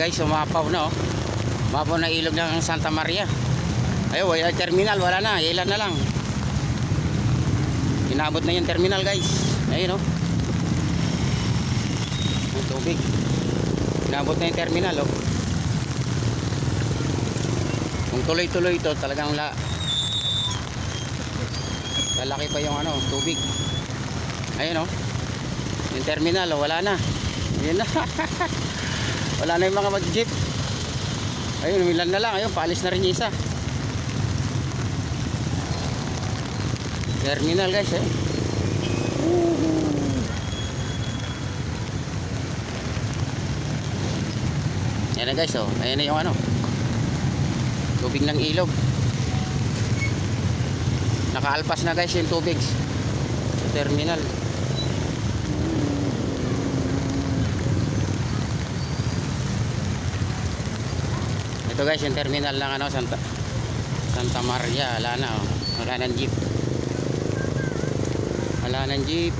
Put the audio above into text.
guys, umapaw na oh. Umapaw na ilog ng Santa Maria. Ayun, wala terminal, wala na. Ilan na lang. Inabot na yung terminal guys. Ayun oh. Ang tubig. Inabot na yung terminal oh. Kung tuloy-tuloy ito, talagang la lalaki pa yung ano, tubig. Ayun oh. Yung terminal, oh, wala na. Ayun na. wala na yung mga mag-jeep. Ayun, umilan na lang. Ayun, paalis na rin yung isa. Terminal guys eh. Yan na guys oh. Ayan na yung ano. Tubig ng ilog. Nakaalpas na guys yung tubig. Sa terminal. Ito guys, yung terminal ng ano, Santa, Santa Maria. Wala na, oh. Wala ng jeep. Wala ng jeep.